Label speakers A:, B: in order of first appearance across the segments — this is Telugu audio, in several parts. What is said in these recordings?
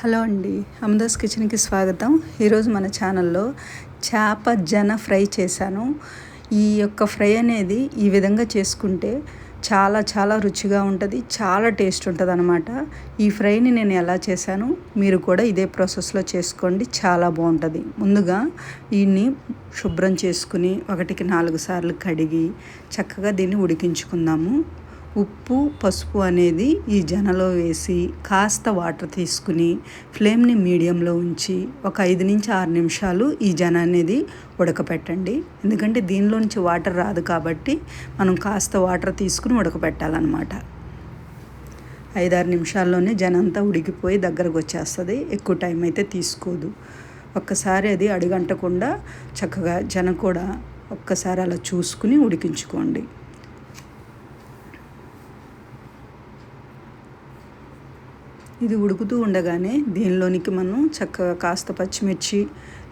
A: హలో అండి అమదాస్ కిచెన్కి స్వాగతం. ఈరోజు మన ఛానల్లో చేప జన ఫ్రై చేశాను. ఈ యొక్క ఫ్రై అనేది ఈ విధంగా చేసుకుంటే చాలా చాలా రుచిగా ఉంటుంది చాలా టేస్ట్ ఉంటుంది అనమాట ఈ ఫ్రైని నేను ఎలా చేశాను మీరు కూడా ఇదే ప్రాసెస్లో చేసుకోండి చాలా బాగుంటుంది. ముందుగా దీన్ని శుభ్రం చేసుకుని ఒకటికి నాలుగు సార్లు కడిగి చక్కగా దీన్ని ఉడికించుకుందాము. ఉప్పు పసుపు అనేది ఈ జనలో వేసి కాస్త వాటర్ తీసుకుని ఫ్లేమ్ని మీడియంలో ఉంచి ఒక ఐదు నుంచి ఆరు నిమిషాలు ఈ జన అనేది ఉడకపెట్టండి. ఎందుకంటే దీనిలో నుంచి వాటర్ రాదు కాబట్టి మనం కాస్త వాటర్ తీసుకుని ఉడకపెట్టాలన్నమాట. ఐదారు నిమిషాల్లోనే జనంతా ఉడికిపోయి దగ్గరకు వచ్చేస్తుంది. ఎక్కువ టైం అయితే తీసుకోదు. ఒక్కసారి అది అడుగంటకుండా చక్కగా జనం కూడా ఒక్కసారి అలా చూసుకుని ఉడికించుకోండి. ఇది ఉడుకుతూ ఉండగానే దీనిలోనికి మనం చక్కగా కాస్త పచ్చిమిర్చి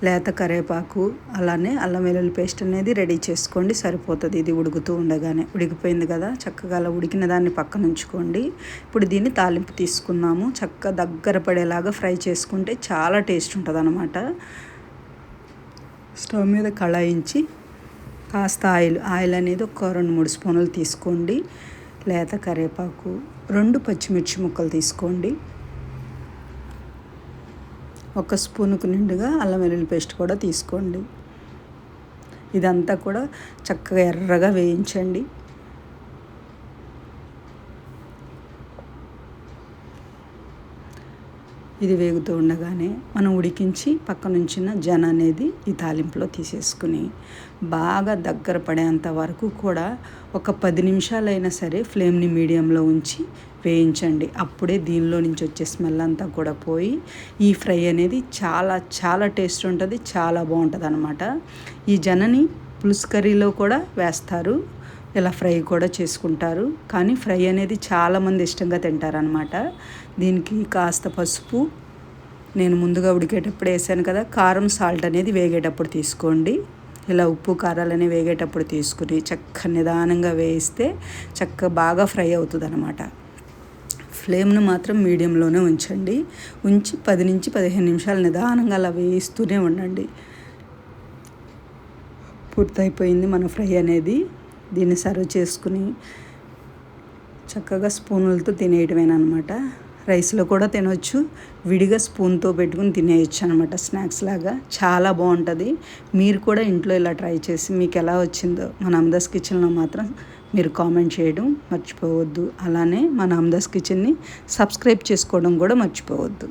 A: లేత కరేపాకు అలానే అల్లం వెల్లుల్లి పేస్ట్ అనేది రెడీ చేసుకోండి. సరిపోతుంది ఇది ఉడుకుతూ ఉండగానే. ఉడికిపోయింది కదా? చక్కగా అలా ఉడికిన దాన్ని పక్కన ఉంచుకోండి. ఇప్పుడు దీన్ని తాలింపు తీసుకున్నాము. చక్కగా దగ్గర పడేలాగా ఫ్రై చేసుకుంటే చాలా టేస్ట్ ఉంటుంది అనమాట స్టవ్ మీద కళాయించి కాస్త ఆయిల్ ఆయిల్ అనేది ఒక రెండు మూడు స్పూన్లు తీసుకోండి. లేత కరివేపాకు రెండు పచ్చిమిర్చి ముక్కలు తీసుకోండి. ఒక స్పూన్కు నిండుగా అల్లం వెల్లుల్లి పేస్ట్ కూడా తీసుకోండి. ఇదంతా కూడా చక్కగా ఎర్రగా వేయించండి. ఇది వేగుతూ ఉండగానే మనం ఉడికించి పక్కనుంచిన జన అనేది ఈ తాలింపులో తీసేసుకుని బాగా దగ్గర పడేంత వరకు కూడా ఒక పది నిమిషాలైనా సరే ఫ్లేమ్ని మీడియంలో ఉంచి వేయించండి. అప్పుడే దీనిలో నుంచి వచ్చే స్మెల్ అంతా కూడా పోయి ఈ ఫ్రై అనేది చాలా చాలా టేస్ట్ ఉంటుంది చాలా బాగుంటుంది అనమాట ఈ జనని పులుసు కర్రీలో కూడా వేస్తారు. ఇలా ఫ్రై కూడా చేసుకుంటారు. కానీ ఫ్రై అనేది చాలామంది ఇష్టంగా తింటారనమాట దీనికి కాస్త పసుపు నేను ముందుగా ఉడికేటప్పుడు వేసాను కదా కారం సాల్ట్ అనేది వేగేటప్పుడు తీసుకోండి. ఇలా ఉప్పు కారాలని వేగేటప్పుడు తీసుకుని చక్క నిదానంగా వేయిస్తే చక్క బాగా ఫ్రై అవుతుంది అనమాట ఫ్లేమ్ను మాత్రం మీడియంలోనే ఉంచండి. ఉంచి పది నుంచి పదిహేను నిమిషాలు నిదానంగా అలా వేయిస్తూనే ఉండండి. పూర్తయిపోయింది మన ఫ్రై అనేది. దీన్ని సర్వ్ చేసుకుని చక్కగా స్పూనులతో తినేయటమేనమాట రైస్లో కూడా తినొచ్చు. విడిగా స్పూన్తో పెట్టుకుని తినేయచ్చు అనమాట స్నాక్స్ లాగా. చాలా బాగుంటుంది. మీరు కూడా ఇంట్లో ఇలా ట్రై చేసి మీకు ఎలా వచ్చిందో మన అమ్దాస్ కిచెన్లో మాత్రం మీరు కామెంట్ చేయడం మర్చిపోవద్దు. అలానే మన అమ్దాస్ కిచెన్ని సబ్స్క్రైబ్ చేసుకోవడం కూడా మర్చిపోవద్దు.